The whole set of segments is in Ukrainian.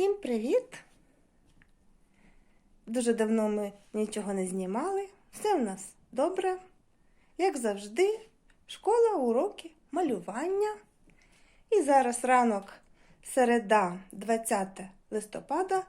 Усім привіт! Дуже давно ми нічого не знімали. Все в нас добре. Як завжди, школа, уроки, малювання. І зараз ранок, середа, 20 листопада,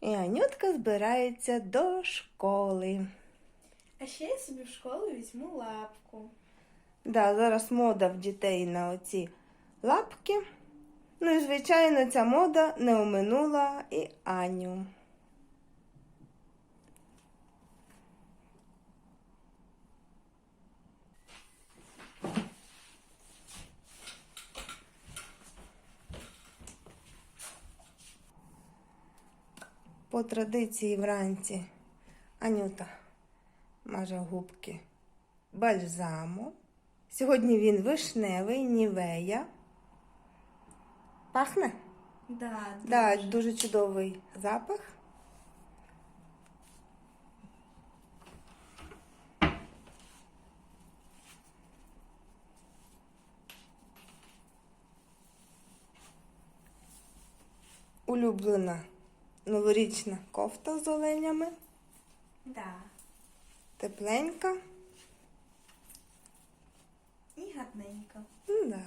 і Анютка збирається до школи. А ще я собі в школу візьму лапку. Да, зараз мода в дітей на оці лапки. Ну і, звичайно, ця мода не оминула і Аню. По традиції вранці Анюта маже губки бальзаму. Сьогодні він вишневий, нівея. Пахне? Да, да, дуже чудовий запах. Улюблена новорічна кофта з оленями. Да. Тепленька. І гарненько. Да.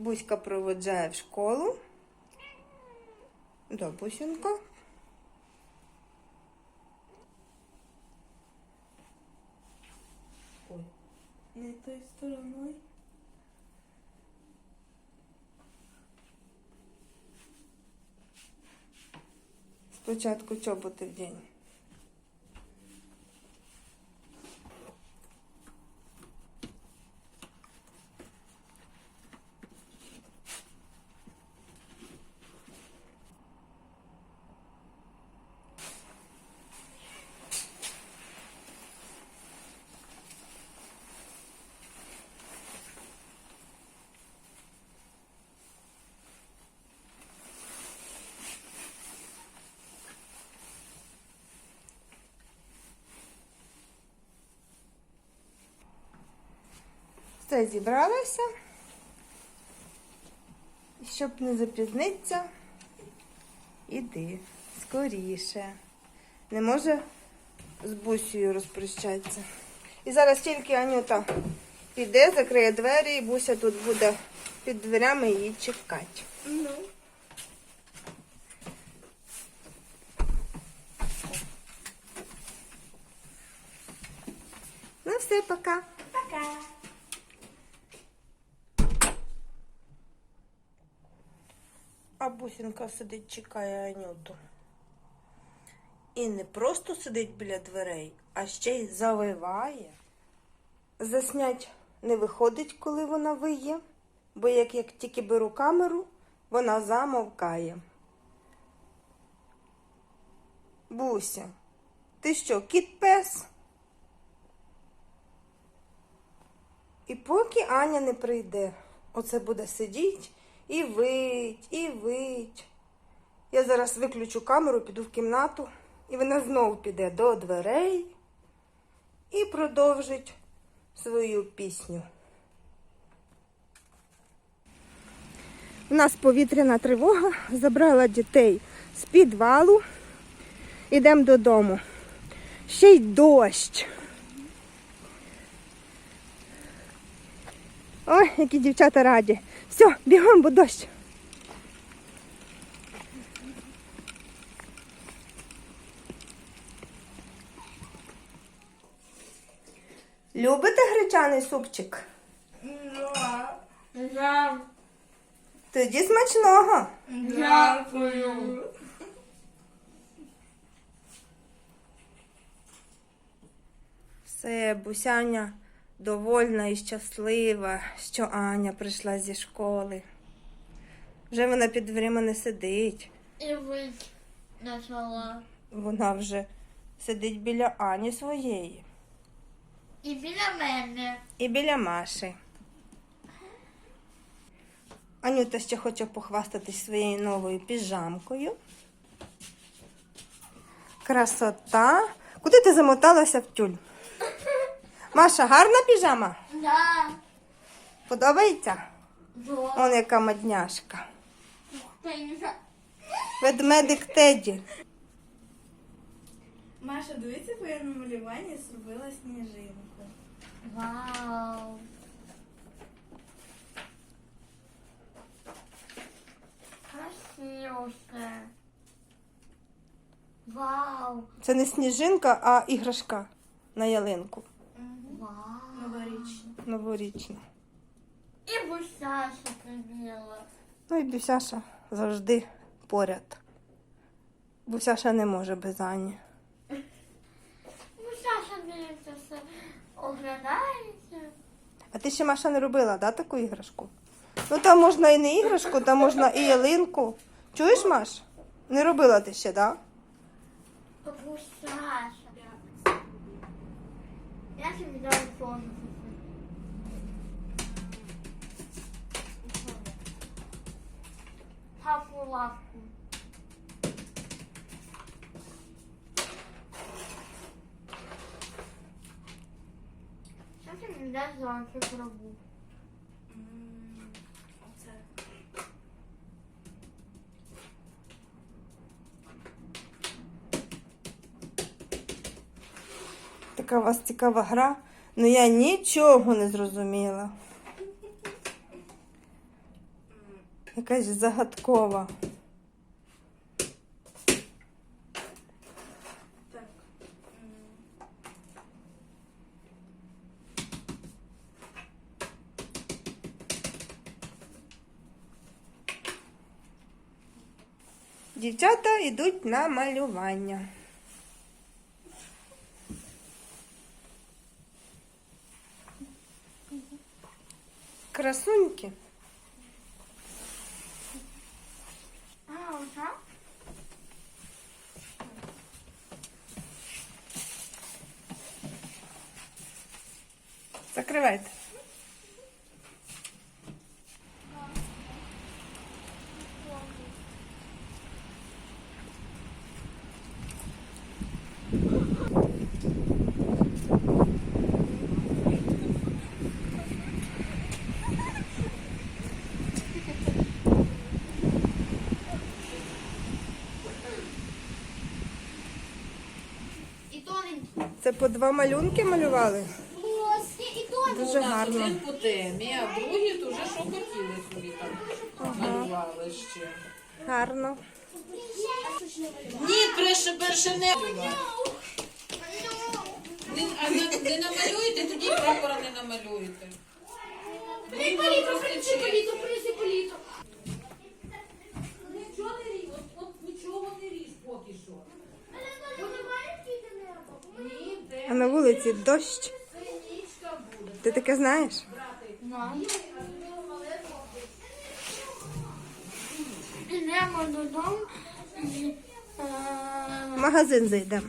Буська проводжає в школу. Да, Бусінка. Ой. Не той стороною. Спочатку чоботи в день. Все зібралася. І Щоб не запізнитися, іди скоріше. Не може з бусею розпрощатися. І зараз тільки Анюта піде, закриє двері, і буся тут буде під дверями її чекати. Ну. Ну все, пока. Пока. А бусинка сидить, чекає Анюту. І не просто сидить біля дверей, а ще й завиває. Заснять не виходить, коли вона виє, бо як, як тільки беру камеру, вона замовкає. Буся, ти що, кіт пес? І поки Аня не прийде, оце буде сидіть і вить, і вить. Я зараз виключу камеру, піду в кімнату, і вона знов піде до дверей і продовжить свою пісню. У нас повітряна тривога, забрала дітей з підвалу. Ідемо додому. Ще й дощ. Ой, які дівчата раді. Все, бігом, бо дощ. Любите гречаний супчик? Да. Тоді смачного. Дякую. Все, бусяня довольна і щаслива, що Аня прийшла зі школи. Вже вона під дверима не сидить. І вить почала. Вона вже сидить біля Ані своєї І біля мене. і біля Маші. Анюта ще хоче похвастатись своєю новою піжамкою. Красота. Куди ти замоталася в тюль? Маша, гарна піжама? Да. Подобається? Он яка мадняшка. Ведмедик Теді. Маша, дивіться, по я на малюванні зробила сніжинку. Вау. Красиво все. Вау. Це не сніжинка, а іграшка на ялинку. Новорічна. І бусяша прибіла. Ну і Бюсяша завжди поряд. Бусяша не може без Ані. Бусяша дивиться все. Оглядається. А ти ще Маша не робила, да, таку іграшку? Ну там можна і не іграшку, там можна і ялинку. Чуєш, Маш? Не робила ти ще, да? Бусяша. Я собі дам фон. Хафу лавку. Що ти мені дасть за цю пробу? Оце. Така у вас цікава гра. Ну я нічого не зрозуміла. Якась загадкова. Дівчата йдуть на малювання. Закривайте. Це по два малюнки малювали. Дуже гарно. Один по темі, а другий то вже що хотіли собі там малювали ще. Гарно. Ні, перше, перше не Не- А не, не намалюєте, тоді прапора не намалюєте. Палітру, принеси палітру, принеси палітру. Нічого не ріж, от, от нічого не ріж поки що. Ні, де А на вулиці дощ. Ти таке знаєш? Ідемо додому. е, магазин зайдемо.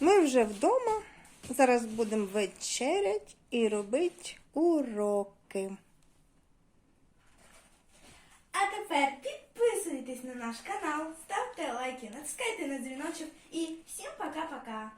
Ми вже вдома. Зараз будемо вечерять і робити уроки. А тепер підписуйтесь на наш канал, ставте лайки, натискайте на дзвіночок і всім пока-пока.